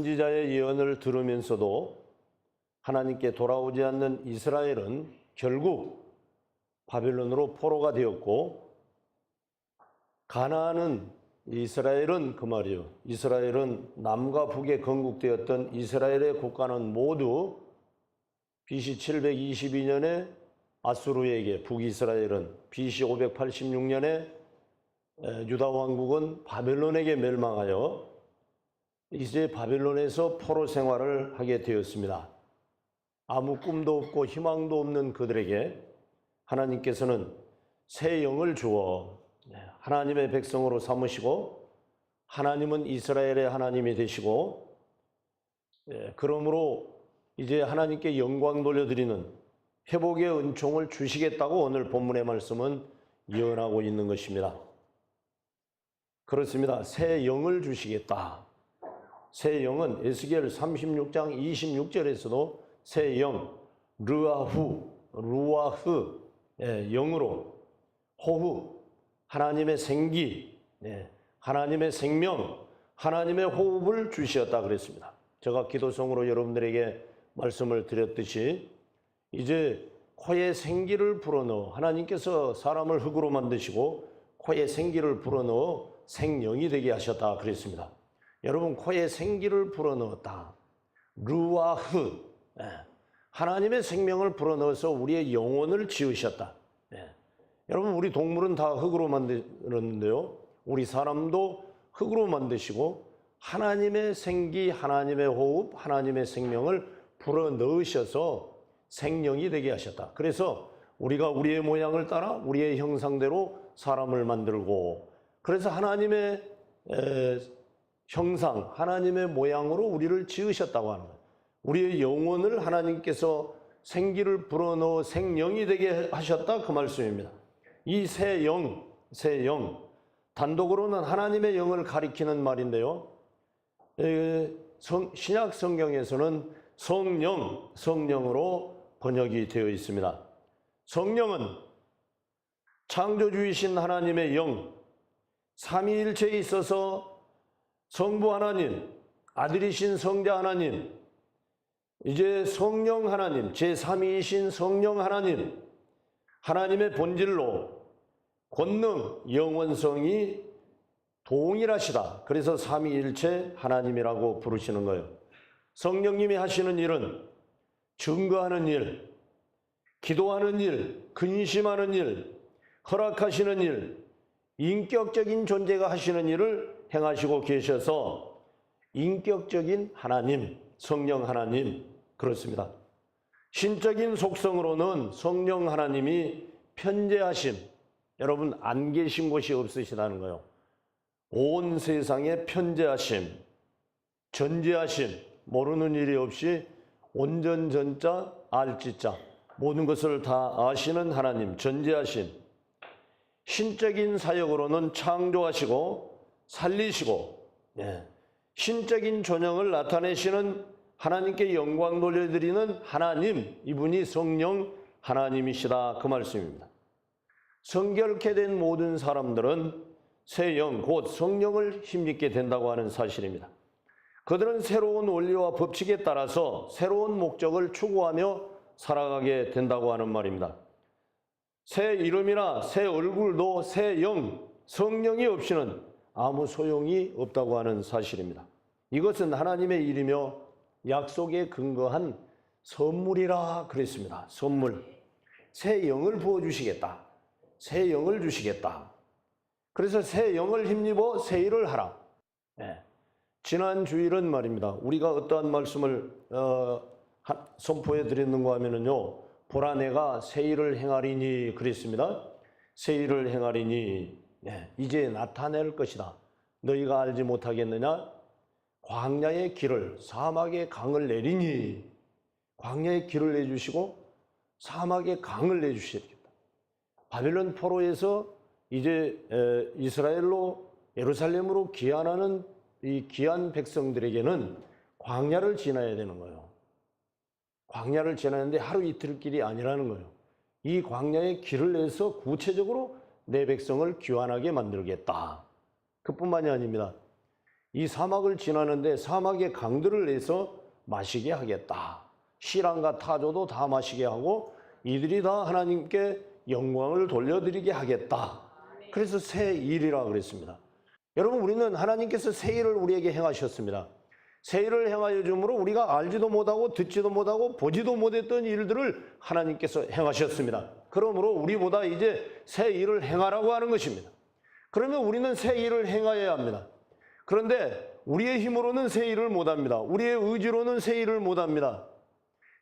선지자의 예언을 들으면서도 하나님께 돌아오지 않는 이스라엘은 결국 바벨론으로 포로가 되었고 가나안은 이스라엘은 그 말이요. 이스라엘은 남과 북에 건국되었던 이스라엘의 국가는 모두 BC 722년에 아수르에게 북이스라엘은 BC 586년에 유다 왕국은 바벨론에게 멸망하여 이제 바벨론에서 포로 생활을 하게 되었습니다. 아무 꿈도 없고 희망도 없는 그들에게 하나님께서는 새 영을 주어 네, 하나님의 백성으로 삼으시고 하나님은 이스라엘의 하나님이 되시고 예, 그러므로 이제 하나님께 영광 돌려드리는 회복의 은총을 주시겠다고 오늘 본문의 말씀은 예언하고 있는 것입니다. 그렇습니다. 새 영을 주시겠다. 새 영은 에스겔 36장 26절에서도 새 영, 르아후, 루아흐, 예, 영으로 호흡, 하나님의 생기, 예, 하나님의 생명, 하나님의 호흡을 주시었다 그랬습니다. 제가 기도성으로 여러분들에게 말씀을 드렸듯이 이제 코에 생기를 불어넣어 하나님께서 사람을 흙으로 만드시고 코에 생기를 불어넣어 생명이 되게 하셨다 그랬습니다. 여러분 코에 생기를 불어넣었다. 루아흐 예. 하나님의 생명을 불어넣어서 우리의 영혼을 지으셨다. 예. 여러분 우리 동물은 다 흙으로 만들었는데요. 우리 사람도 흙으로 만드시고 하나님의 생기, 하나님의 호흡, 하나님의 생명을 불어넣으셔서 생명이 되게 하셨다. 그래서 우리가 우리의 모양을 따라 우리의 형상대로 사람을 만들고 그래서 하나님의 에, 형상, 하나님의 모양으로 우리를 지으셨다고 하는 거예요. 우리의 영혼을 하나님께서 생기를 불어넣어 생명이 되게 하셨다 그 말씀입니다. 이 새 영, 새 영, 단독으로는 하나님의 영을 가리키는 말인데요. 신약 성경에서는 성령, 성령으로 번역이 되어 있습니다. 성령은 창조주이신 하나님의 영, 삼위일체에 있어서 성부 하나님, 아들이신 성자 하나님, 이제 성령 하나님, 제3위이신 성령 하나님, 하나님의 본질로 권능, 영원성이 동일하시다. 그래서 삼위일체 하나님이라고 부르시는 거예요. 성령님이 하시는 일은 증거하는 일, 기도하는 일, 근심하는 일, 허락하시는 일, 인격적인 존재가 하시는 일을 행하시고 계셔서 인격적인 하나님, 성령 하나님, 그렇습니다. 신적인 속성으로는 성령 하나님이 편재하심, 여러분 안 계신 곳이 없으시다는 거예요. 온 세상에 편재하심, 전재하심, 모르는 일이 없이 온전 전자, 알지자, 모든 것을 다 아시는 하나님, 전재하심. 신적인 사역으로는 창조하시고 살리시고, 예. 신적인 전형을 나타내시는 하나님께 영광 돌려드리는 하나님, 이분이 성령 하나님이시다. 그 말씀입니다. 성결케 된 모든 사람들은 새 영, 곧 성령을 힘입게 된다고 하는 사실입니다. 그들은 새로운 원리와 법칙에 따라서 새로운 목적을 추구하며 살아가게 된다고 하는 말입니다. 새 이름이나 새 얼굴도 새 영, 성령이 없이는 아무 소용이 없다고 하는 사실입니다. 이것은 하나님의 일이며 약속에 근거한 선물이라 그랬습니다. 선물. 새 영을 부어주시겠다. 새 영을 주시겠다. 그래서 새 영을 힘입어 새 일을 하라. 네. 지난 주일은 말입니다. 우리가 어떠한 말씀을 어, 선포해 드렸는가 하면은요. 보라 내가 새 일을 행하리니 그랬습니다. 새 일을 행하리니 네. 이제 나타낼 것이다. 너희가 알지 못하겠느냐? 광야의 길을 사막의 강을 내리니 광야의 길을 내주시고 사막의 강을 내주시겠다. 바벨론 포로에서 이제 에, 이스라엘로 예루살렘으로 귀환하는 이 귀한 백성들에게는 광야를 지나야 되는 거예요. 광야를 지나는데 하루 이틀 길이 아니라는 거예요. 이 광야의 길을 내서 구체적으로 내 백성을 귀환하게 만들겠다. 그뿐만이 아닙니다. 이 사막을 지나는데 사막의 강들을 내서 마시게 하겠다. 시랑과 타조도 다 마시게 하고 이들이 다 하나님께 영광을 돌려드리게 하겠다. 그래서 새 일이라 그랬습니다. 여러분 우리는 하나님께서 새 일을 우리에게 행하셨습니다. 새 일을 행하여 주므로 우리가 알지도 못하고 듣지도 못하고 보지도 못했던 일들을 하나님께서 행하셨습니다. 그러므로 우리보다 이제 새 일을 행하라고 하는 것입니다. 그러면 우리는 새 일을 행하여야 합니다. 그런데 우리의 힘으로는 새 일을 못합니다. 우리의 의지로는 새 일을 못합니다.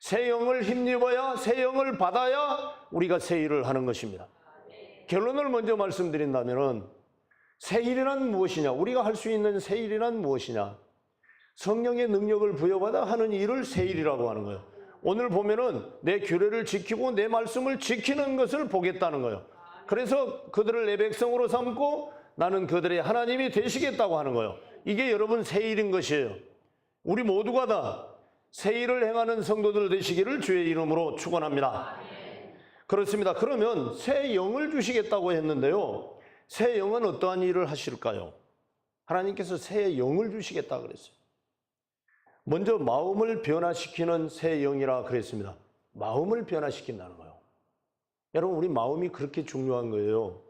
새 영을 힘입어야 새 영을 받아야 우리가 새 일을 하는 것입니다. 결론을 먼저 말씀드린다면은 새 일이란 무엇이냐? 우리가 할 수 있는 새 일이란 무엇이냐? 성령의 능력을 부여받아 하는 일을 새 일이라고 하는 거예요. 오늘 보면은 내 규례를 지키고 내 말씀을 지키는 것을 보겠다는 거예요. 그래서 그들을 내 백성으로 삼고 나는 그들의 하나님이 되시겠다고 하는 거예요. 이게 여러분 새 일인 것이에요. 우리 모두가 다새 일을 행하는 성도들 되시기를 주의 이름으로 축원합니다. 그렇습니다. 그러면 새 영을 주시겠다고 했는데요. 새 영은 어떠한 일을 하실까요? 하나님께서 새 영을 주시겠다 그랬어요. 먼저 마음을 변화시키는 새 영이라 그랬습니다. 마음을 변화시킨다는 거예요. 여러분, 우리 마음이 그렇게 중요한 거예요.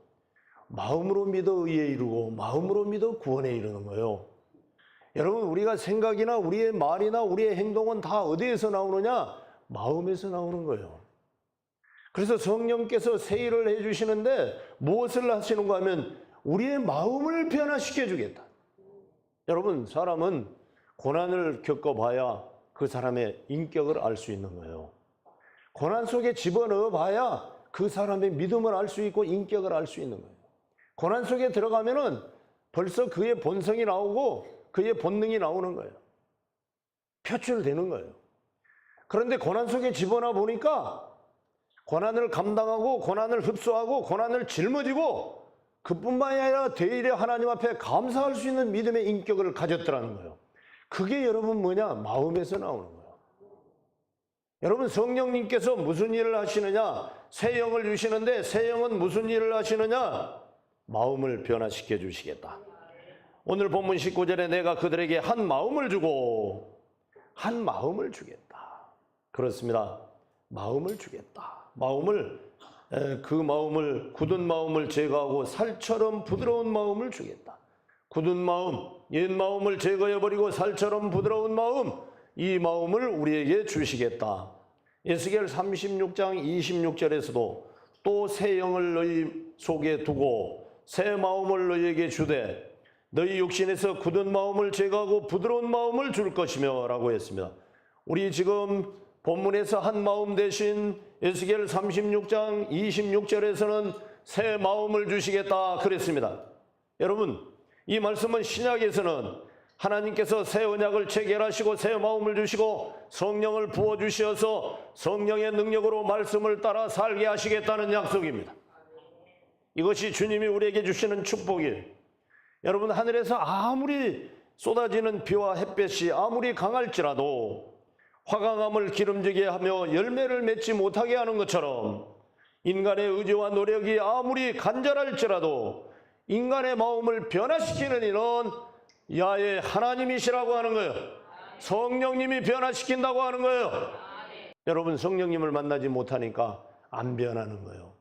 마음으로 믿어 의에 이르고 마음으로 믿어 구원에 이르는 거예요. 여러분, 우리가 생각이나 우리의 말이나 우리의 행동은 다 어디에서 나오느냐? 마음에서 나오는 거예요. 그래서 성령께서 새 일을 해 주시는데 무엇을 하시는가 하면 우리의 마음을 변화시켜 주겠다. 여러분, 사람은 고난을 겪어봐야 그 사람의 인격을 알 수 있는 거예요. 고난 속에 집어넣어 봐야 그 사람의 믿음을 알 수 있고 인격을 알 수 있는 거예요. 고난 속에 들어가면은 벌써 그의 본성이 나오고 그의 본능이 나오는 거예요. 표출되는 거예요. 그런데 고난 속에 집어넣어 보니까 고난을 감당하고 고난을 흡수하고 고난을 짊어지고 그뿐만이 아니라 되일에 하나님 앞에 감사할 수 있는 믿음의 인격을 가졌더라는 거예요. 그게 여러분 뭐냐? 마음에서 나오는 거예요. 여러분 성령님께서 무슨 일을 하시느냐? 새 영을 주시는데 새 영은 무슨 일을 하시느냐? 마음을 변화시켜 주시겠다. 오늘 본문 19절에 내가 그들에게 한 마음을 주고 한 마음을 주겠다. 그렇습니다. 마음을 주겠다. 마음을 에, 그 마음을 굳은 마음을 제거하고 살처럼 부드러운 마음을 주겠다. 굳은 마음, 옛 마음을 제거해 버리고 살처럼 부드러운 마음, 이 마음을 우리에게 주시겠다. 에스겔 36장 26절에서도 또 새 영을 너희 속에 두고 새 마음을 너희에게 주되 너희 육신에서 굳은 마음을 제거하고 부드러운 마음을 줄 것이며 라고 했습니다. 우리 지금 본문에서 한 마음 대신 에스겔 36장 26절에서는 새 마음을 주시겠다 그랬습니다. 여러분, 이 말씀은 신약에서는 하나님께서 새 언약을 체결하시고 새 마음을 주시고 성령을 부어 주셔서 성령의 능력으로 말씀을 따라 살게 하시겠다는 약속입니다. 이것이 주님이 우리에게 주시는 축복이에요. 여러분 하늘에서 아무리 쏟아지는 비와 햇볕이 아무리 강할지라도 화강암을 기름지게 하며 열매를 맺지 못하게 하는 것처럼 인간의 의지와 노력이 아무리 간절할지라도 인간의 마음을 변화시키는 일은 야의 하나님이시라고 하는 거예요. 성령님이 변화시킨다고 하는 거예요. 여러분 성령님을 만나지 못하니까 안 변하는 거예요.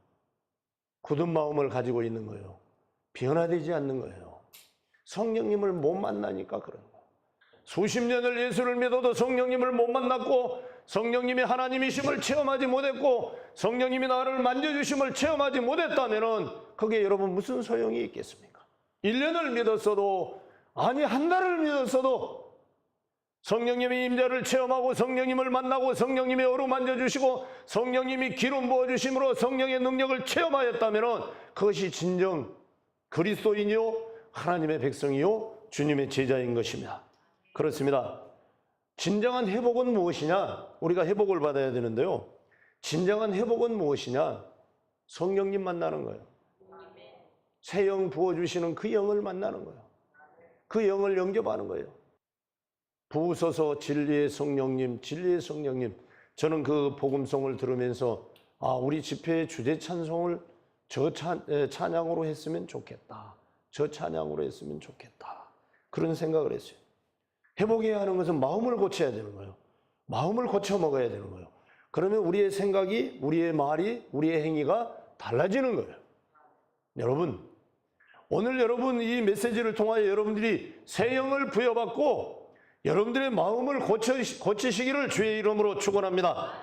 굳은 마음을 가지고 있는 거예요. 변화되지 않는 거예요. 성령님을 못 만나니까 그런 거예요. 수십 년을 예수를 믿어도 성령님을 못 만났고 성령님이 하나님이심을 체험하지 못했고 성령님이 나를 만져주심을 체험하지 못했다면은 그게 여러분 무슨 소용이 있겠습니까? 1년을 믿었어도 아니 한 달을 믿었어도 성령님의 임재를 체험하고 성령님을 만나고 성령님의 어루만져 주시고 성령님이 기름 부어 주심으로 성령의 능력을 체험하였다면은 그것이 진정 그리스도인이요 하나님의 백성이요 주님의 제자인 것입니다. 그렇습니다. 진정한 회복은 무엇이냐? 우리가 회복을 받아야 되는데요. 진정한 회복은 무엇이냐? 성령님 만나는 거예요. 새 영 부어주시는 그 영을 만나는 거예요. 그 영을 영접하는 거예요. 부으소서 진리의 성령님, 진리의 성령님. 저는 그 복음송을 들으면서 아, 우리 집회의 주제 찬송을 저 찬양으로 했으면 좋겠다. 저 찬양으로 했으면 좋겠다. 그런 생각을 했어요. 회복해야 하는 것은 마음을 고쳐야 되는 거예요. 마음을 고쳐 먹어야 되는 거예요. 그러면 우리의 생각이, 우리의 말이, 우리의 행위가 달라지는 거예요. 여러분, 오늘 여러분 이 메시지를 통하여 여러분들이 새 영을 부여받고 여러분들의 마음을 고쳐, 고치시기를 주의 이름으로 축원합니다.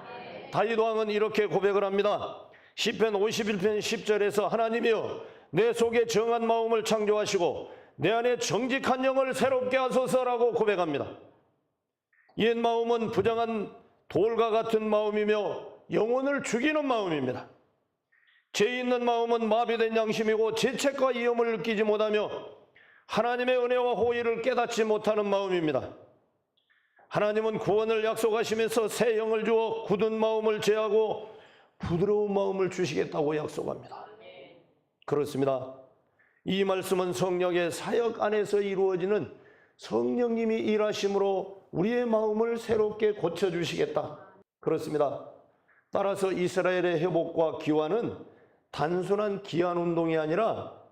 다윗 왕은 이렇게 고백을 합니다. 시편 51편 10절에서 하나님이여 내 속에 정한 마음을 창조하시고 내 안에 정직한 영을 새롭게 하소서라고 고백합니다. 옛 마음은 부정한 돌과 같은 마음이며 영혼을 죽이는 마음입니다. 죄 있는 마음은 마비된 양심이고 죄책과 이염을 느끼지 못하며 하나님의 은혜와 호의를 깨닫지 못하는 마음입니다. 하나님은 구원을 약속하시면서 새 영을 주어 굳은 마음을 제하고 부드러운 마음을 주시겠다고 약속합니다. 그렇습니다. 이 말씀은 성령의 사역 안에서 이루어지는 성령님이 일하심으로 우리의 마음을 새롭게 고쳐주시겠다. 그렇습니다. 따라서 이스라엘의 회복과 기화는 단순한 기한 운동이 아니라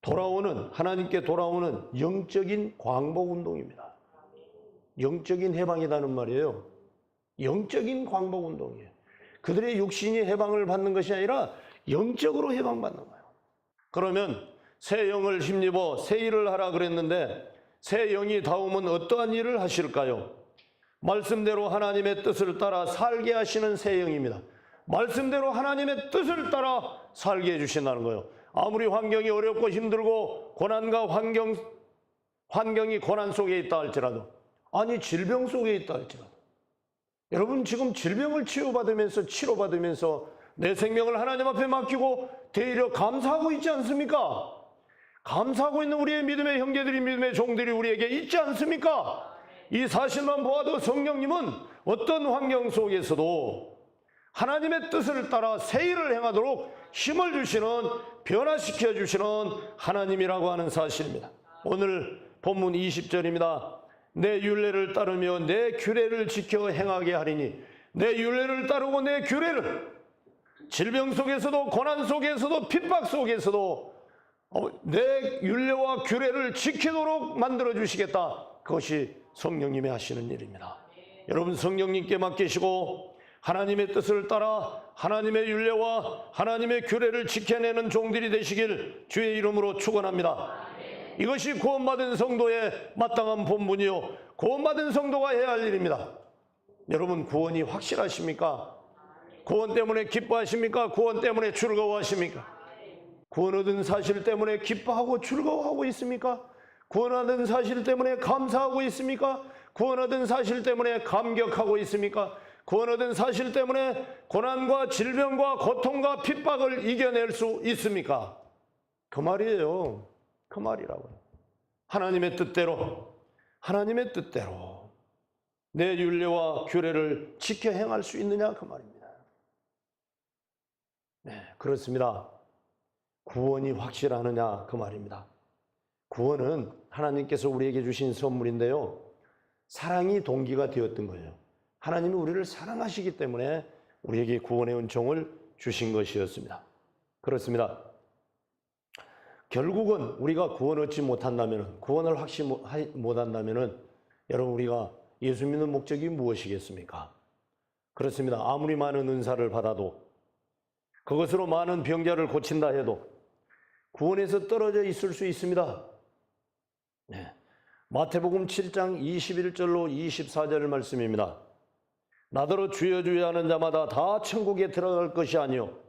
돌아오는, 하나님께 돌아오는 영적인 광복 운동입니다. 영적인 해방이라는 말이에요. 영적인 광복 운동이에요. 그들의 육신이 해방을 받는 것이 아니라 영적으로 해방받는 거예요. 그러면 새 영을 힘입어 새 일을 하라 그랬는데 새 영이 다음은 어떠한 일을 하실까요? 말씀대로 하나님의 뜻을 따라 살게 하시는 새 영입니다. 말씀대로 하나님의 뜻을 따라 살게 해주신다는 거예요. 아무리 환경이 어렵고 힘들고 고난과 환경, 환경이 고난 속에 있다 할지라도 아니 질병 속에 있다 할지라도 여러분 지금 질병을 치유받으면서 치료받으면서 내 생명을 하나님 앞에 맡기고 되려 감사하고 있지 않습니까? 감사하고 있는 우리의 믿음의 형제들이 믿음의 종들이 우리에게 있지 않습니까? 이 사실만 보아도 성령님은 어떤 환경 속에서도 하나님의 뜻을 따라 새 일을 행하도록 힘을 주시는 변화시켜 주시는 하나님이라고 하는 사실입니다. 오늘 본문 20절입니다. 내 윤례를 따르며 내 규례를 지켜 행하게 하리니 내 윤례를 따르고 내 규례를 질병 속에서도 고난 속에서도 핍박 속에서도 어, 내 윤례와 규례를 지키도록 만들어 주시겠다. 그것이 성령님이 하시는 일입니다. 여러분 성령님께 맡기시고 하나님의 뜻을 따라 하나님의 윤례와 하나님의 규례를 지켜내는 종들이 되시길 주의 이름으로 축원합니다. 이것이 구원받은 성도의 마땅한 본분이요 구원받은 성도가 해야 할 일입니다. 여러분 구원이 확실하십니까? 구원 때문에 기뻐하십니까? 구원 때문에 즐거워하십니까? 구원 얻은 사실 때문에 기뻐하고 즐거워하고 있습니까? 구원 얻은 사실 때문에 감사하고 있습니까? 구원 얻은 사실 때문에 감격하고 있습니까? 구원 얻은 사실 때문에 고난과 질병과 고통과 핍박을 이겨낼 수 있습니까? 그 말이에요. 그 말이라고요. 하나님의 뜻대로, 하나님의 뜻대로 내 윤례와 규례를 지켜 행할 수 있느냐 그 말입니다. 네, 그렇습니다. 구원이 확실하느냐 그 말입니다. 구원은 하나님께서 우리에게 주신 선물인데요. 사랑이 동기가 되었던 거예요. 하나님이 우리를 사랑하시기 때문에 우리에게 구원의 은총을 주신 것이었습니다. 그렇습니다. 결국은 우리가 구원 얻지 못한다면, 구원을 확신 못한다면, 여러분 우리가 예수 믿는 목적이 무엇이겠습니까? 그렇습니다. 아무리 많은 은사를 받아도 그것으로 많은 병자를 고친다 해도 구원에서 떨어져 있을 수 있습니다. 네. 마태복음 7장 21절로 24절 말씀입니다. 나더러 주여 주여 하는 자마다 다 천국에 들어갈 것이 아니요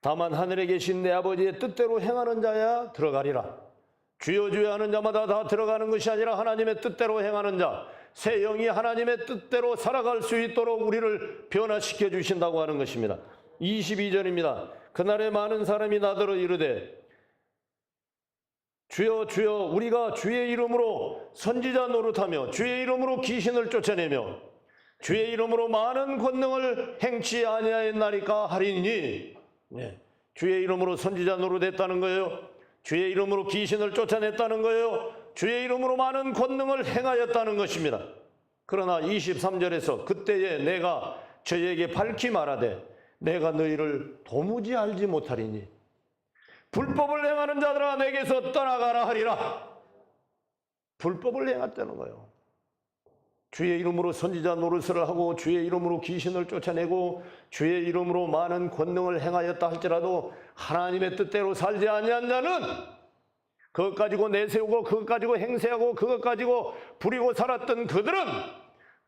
다만 하늘에 계신 내 아버지의 뜻대로 행하는 자야 들어가리라. 주여 주여 하는 자마다 다 들어가는 것이 아니라 하나님의 뜻대로 행하는 자, 새 영이 하나님의 뜻대로 살아갈 수 있도록 우리를 변화시켜 주신다고 하는 것입니다. 22절입니다. 그날에 많은 사람이 나더러 이르되 주여 주여 우리가 주의 이름으로 선지자 노릇하며 주의 이름으로 귀신을 쫓아내며 주의 이름으로 많은 권능을 행치 아니하였나리까 하리니 네. 주의 이름으로 선지자 노릇했다는 거예요. 주의 이름으로 귀신을 쫓아냈다는 거예요. 주의 이름으로 많은 권능을 행하였다는 것입니다. 그러나 23절에서 그때에 내가 저에게 밝히 말하되 내가 너희를 도무지 알지 못하리니 불법을 행하는 자들아 내게서 떠나가라 하리라. 불법을 행했다는 거예요. 주의 이름으로 선지자 노릇을 하고 주의 이름으로 귀신을 쫓아내고 주의 이름으로 많은 권능을 행하였다 할지라도 하나님의 뜻대로 살지 아니한 자는 그것 가지고 내세우고 그것 가지고 행세하고 그것 가지고 부리고 살았던 그들은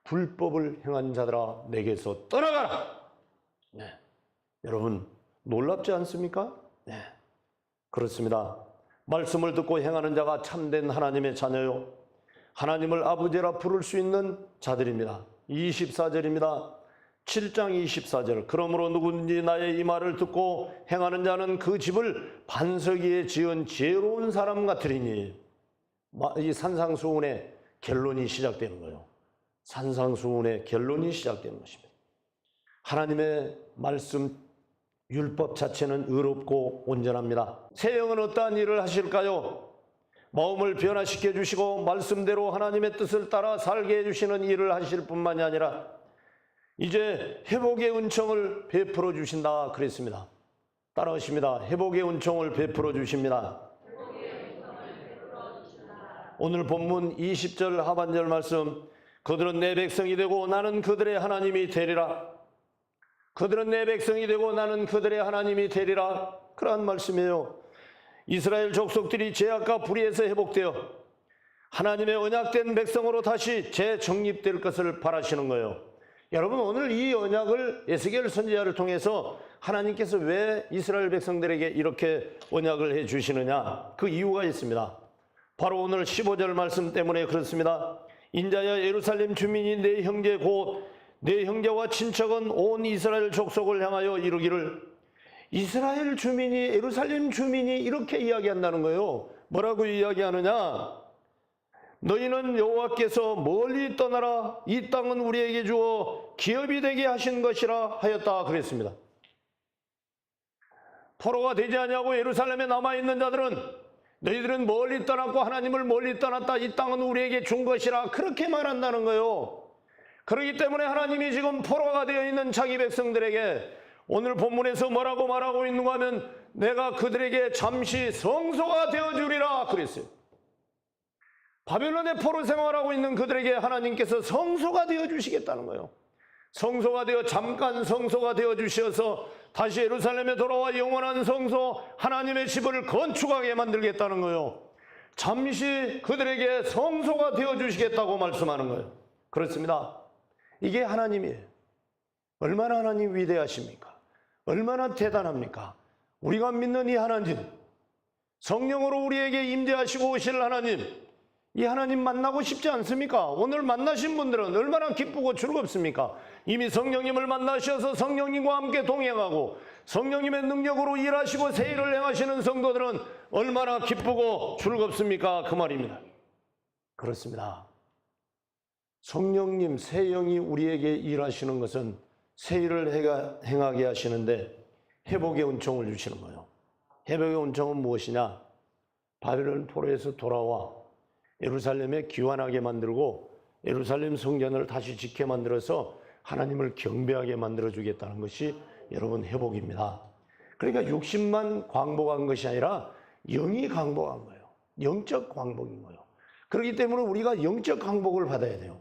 불법을 행한 자들아 내게서 떠나가라. 네. 여러분 놀랍지 않습니까? 네. 그렇습니다. 말씀을 듣고 행하는 자가 참된 하나님의 자녀요. 하나님을 아버지라 부를 수 있는 자들입니다. 24절입니다. 7장 24절. 그러므로 누구든지 나의 이 말을 듣고 행하는 자는 그 집을 반석 위에 지은 지혜로운 사람 같으리니. 마- 이 산상수훈의 결론이 시작되는 거예요. 산상수훈의 결론이 시작되는 것입니다. 하나님의 말씀 율법 자체는 의롭고 온전합니다. 새 영은 어떠한 일을 하실까요? 마음을 변화시켜 주시고 말씀대로 하나님의 뜻을 따라 살게 해 주시는 일을 하실 뿐만이 아니라 이제 회복의 은총을 베풀어 주신다 그랬습니다. 따라하십니다. 회복의 은총을 베풀어 주십니다. 오늘 본문 20절 하반절 말씀 그들은 내 백성이 되고 나는 그들의 하나님이 되리라. 그들은 내 백성이 되고 나는 그들의 하나님이 되리라. 그러한 말씀이에요. 이스라엘 족속들이 죄악과 불의에서 회복되어 하나님의 언약된 백성으로 다시 재정립될 것을 바라시는 거예요. 여러분 오늘 이 언약을 에스겔 선지자를 통해서 하나님께서 왜 이스라엘 백성들에게 이렇게 언약을 해 주시느냐? 그 이유가 있습니다. 바로 오늘 15절 말씀 때문에 그렇습니다. 인자야 예루살렘 주민이 내 형제 곧 내 형제와 친척은 온 이스라엘 족속을 향하여 이루기를 이스라엘 주민이 예루살렘 주민이 이렇게 이야기한다는 거예요. 뭐라고 이야기하느냐? 너희는 여호와께서 멀리 떠나라 이 땅은 우리에게 주어 기업이 되게 하신 것이라 하였다 그랬습니다. 포로가 되지 아니하고 예루살렘에 남아 있는 자들은 너희들은 멀리 떠났고 하나님을 멀리 떠났다 이 땅은 우리에게 준 것이라 그렇게 말한다는 거예요. 그렇기 때문에 하나님이 지금 포로가 되어 있는 자기 백성들에게 오늘 본문에서 뭐라고 말하고 있는가 하면 내가 그들에게 잠시 성소가 되어 주리라 그랬어요. 바벨론의 포로 생활하고 있는 그들에게 하나님께서 성소가 되어 주시겠다는 거예요. 성소가 되어 잠깐 성소가 되어 주셔서 다시 예루살렘에 돌아와 영원한 성소 하나님의 집을 건축하게 만들겠다는 거예요. 잠시 그들에게 성소가 되어 주시겠다고 말씀하는 거예요. 그렇습니다. 이게 하나님이에요. 얼마나 하나님 위대하십니까? 얼마나 대단합니까? 우리가 믿는 이 하나님, 성령으로 우리에게 임재하시고 오실 하나님, 이 하나님 만나고 싶지 않습니까? 오늘 만나신 분들은 얼마나 기쁘고 즐겁습니까? 이미 성령님을 만나셔서 성령님과 함께 동행하고 성령님의 능력으로 일하시고 새 일을 행하시는 성도들은 얼마나 기쁘고 즐겁습니까? 그 말입니다. 그렇습니다. 성령님, 새 영이 우리에게 일하시는 것은 새 일을 해가- 행하게 하시는데 회복의 은총을 주시는 거예요. 회복의 은총은 무엇이냐? 바벨론 포로에서 돌아와 예루살렘에 귀환하게 만들고 예루살렘 성전을 다시 지켜 만들어서 하나님을 경배하게 만들어 주겠다는 것이 여러분 회복입니다. 그러니까 육신만 광복한 것이 아니라 영이 광복한 거예요. 영적 광복인 거예요. 그렇기 때문에 우리가 영적 광복을 받아야 돼요.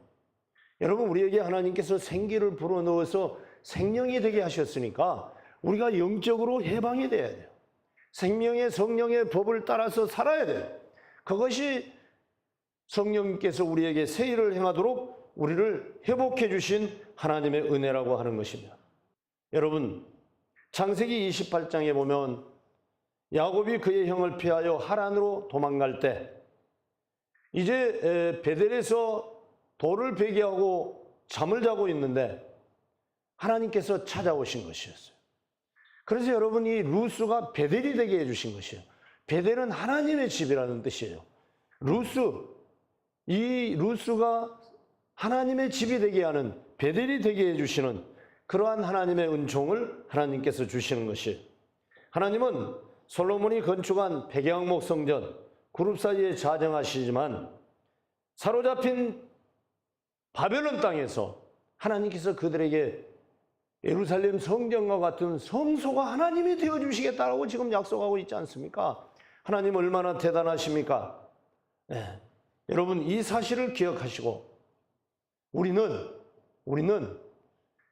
여러분 우리에게 하나님께서 생기를 불어넣어서 생명이 되게 하셨으니까 우리가 영적으로 해방이 돼야 돼요. 생명의 성령의 법을 따라서 살아야 돼요. 그것이 성령님께서 우리에게 새 일을 행하도록 우리를 회복해 주신 하나님의 은혜라고 하는 것입니다. 여러분, 창세기 28장에 보면 야곱이 그의 형을 피하여 하란으로 도망갈 때 이제 에, 베델에서 돌을 베개하고 잠을 자고 있는데 하나님께서 찾아오신 것이었어요. 그래서 여러분 이 루스가 베델이 되게 해주신 것이에요. 베델은 하나님의 집이라는 뜻이에요. 루스, 이 루스가 하나님의 집이 되게 하는 베델이 되게 해주시는 그러한 하나님의 은총을 하나님께서 주시는 것이 하나님은 솔로몬이 건축한 백양목 성전 그룹 사이에 자정하시지만 사로잡힌 바벨론 땅에서 하나님께서 그들에게 예루살렘 성전과 같은 성소가 하나님이 되어 주시겠다라고 지금 약속하고 있지 않습니까? 하나님 얼마나 대단하십니까? 네. 여러분 이 사실을 기억하시고 우리는 우리는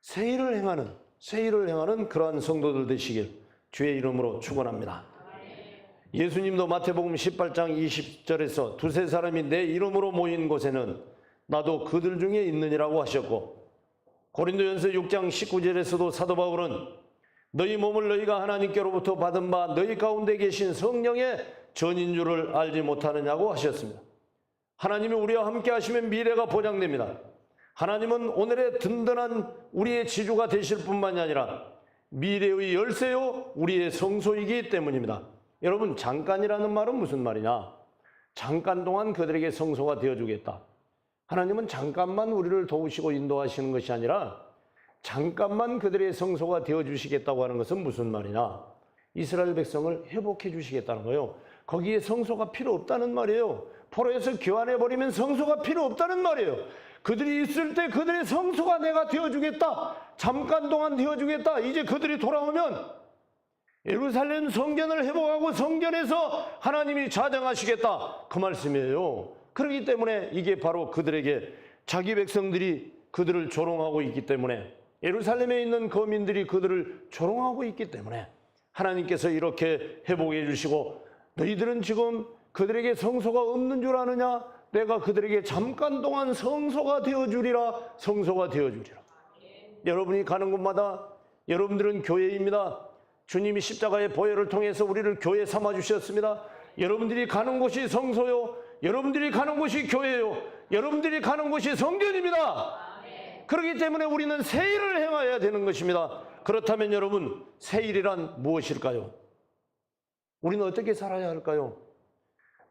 세일을 행하는 세일을 행하는 그러한 성도들 되시길 주의 이름으로 축원합니다. 예수님도 마태복음 18장 20절에서 두세 사람이 내 이름으로 모인 곳에는 나도 그들 중에 있느니라고 하셨고 고린도전서 6장 19절에서도 사도 바울은 너희 몸을 너희가 하나님께로부터 받은 바 너희 가운데 계신 성령의 전인 줄을 알지 못하느냐고 하셨습니다. 하나님이 우리와 함께 하시면 미래가 보장됩니다. 하나님은 오늘의 든든한 우리의 지주가 되실 뿐만이 아니라 미래의 열쇠요 우리의 성소이기 때문입니다. 여러분 잠깐이라는 말은 무슨 말이냐? 잠깐 동안 그들에게 성소가 되어주겠다. 하나님은 잠깐만 우리를 도우시고 인도하시는 것이 아니라 잠깐만 그들의 성소가 되어 주시겠다고 하는 것은 무슨 말이냐? 이스라엘 백성을 회복해 주시겠다는 거예요. 거기에 성소가 필요 없다는 말이에요. 포로에서 교환해 버리면 성소가 필요 없다는 말이에요. 그들이 있을 때 그들의 성소가 내가 되어 주겠다. 잠깐 동안 되어 주겠다. 이제 그들이 돌아오면 예루살렘 성전을 회복하고 성전에서 하나님이 자정하시겠다. 그 말씀이에요. 그렇기 때문에 이게 바로 그들에게 자기 백성들이 그들을 조롱하고 있기 때문에 예루살렘에 있는 거민들이 그들을 조롱하고 있기 때문에 하나님께서 이렇게 회복해 주시고 너희들은 지금 그들에게 성소가 없는 줄 아느냐? 내가 그들에게 잠깐 동안 성소가 되어 주리라. 성소가 되어 주리라. 여러분이 가는 곳마다 여러분들은 교회입니다. 주님이 십자가의 보혈을 통해서 우리를 교회 삼아 주셨습니다. 여러분들이 가는 곳이 성소요. 여러분들이 가는 곳이 교회요. 여러분들이 가는 곳이 성전입니다. 그렇기 때문에 우리는 세일을 행해야 되는 것입니다. 그렇다면 여러분, 세일이란 무엇일까요? 우리는 어떻게 살아야 할까요?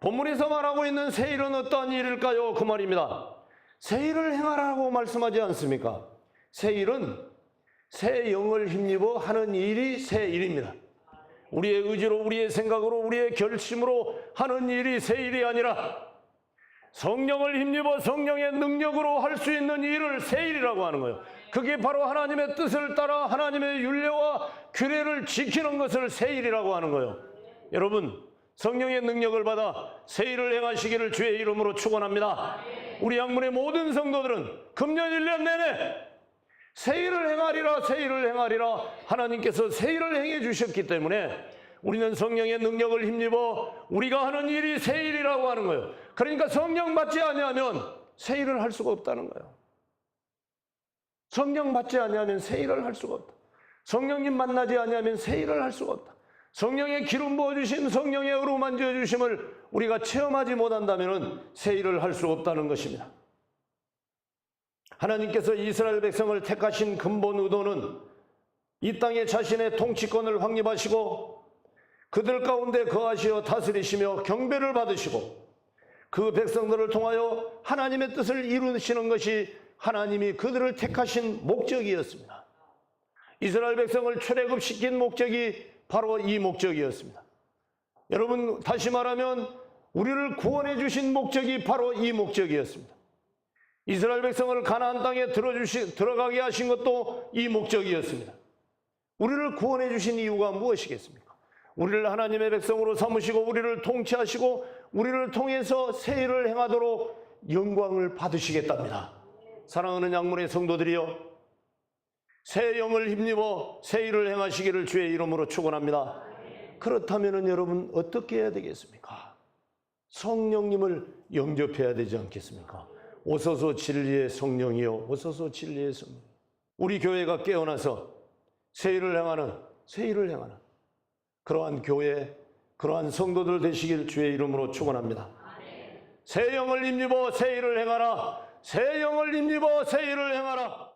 본문에서 말하고 있는 세일은 어떠한 일일까요? 그 말입니다. 세일을 행하라고 말씀하지 않습니까? 세일은 새 영을 힘입어 하는 일이 새 일입니다. 우리의 의지로, 우리의 생각으로, 우리의 결심으로 하는 일이 새 일이 아니라 성령을 힘입어 성령의 능력으로 할 수 있는 일을 새 일이라고 하는 거예요. 그게 바로 하나님의 뜻을 따라 하나님의 윤례와 규례를 지키는 것을 새 일이라고 하는 거예요. 여러분, 성령의 능력을 받아 새 일을 행하시기를 주의 이름으로 축원합니다. 우리 양문의 모든 성도들은 금년 1년 내내 새 일을 행하리라 새 일을 행하리라 하나님께서 새 일을 행해 주셨기 때문에 우리는 성령의 능력을 힘입어 우리가 하는 일이 새 일이라고 하는 거예요. 그러니까 성령 받지 아니하면 새 일을 할 수가 없다는 거예요. 성령 받지 아니하면 새 일을 할 수가 없다. 성령님 만나지 아니하면 새 일을 할 수가 없다. 성령의 기름 부어 주심, 성령의 의로 만져 주심을 우리가 체험하지 못한다면 새 일을 할 수 없다는 것입니다. 하나님께서 이스라엘 백성을 택하신 근본 의도는 이 땅에 자신의 통치권을 확립하시고 그들 가운데 거하시어 다스리시며 경배를 받으시고 그 백성들을 통하여 하나님의 뜻을 이루시는 것이 하나님이 그들을 택하신 목적이었습니다. 이스라엘 백성을 출애굽시킨 목적이 바로 이 목적이었습니다. 여러분 다시 말하면 우리를 구원해 주신 목적이 바로 이 목적이었습니다. 이스라엘 백성을 가나안 땅에 들어주시, 들어가게 하신 것도 이 목적이었습니다. 우리를 구원해 주신 이유가 무엇이겠습니까? 우리를 하나님의 백성으로 삼으시고 우리를 통치하시고 우리를 통해서 새 일을 행하도록 영광을 받으시겠답니다. 사랑하는 양문의 성도들이여 새 영을 힘입어 새 일을 행하시기를 주의 이름으로 축원합니다. 그렇다면 여러분 어떻게 해야 되겠습니까? 성령님을 영접해야 되지 않겠습니까? 오소서 진리의 성령이요 오소서 진리의 성령. 우리 교회가 깨어나서 새 일을 행하는 새 일을 행하는 그러한 교회 그러한 성도들 되시길 주의 이름으로 축원합니다. 새 영을 힘입어 새 일을 행하라. 새 영을 힘입어 새 일을 행하라.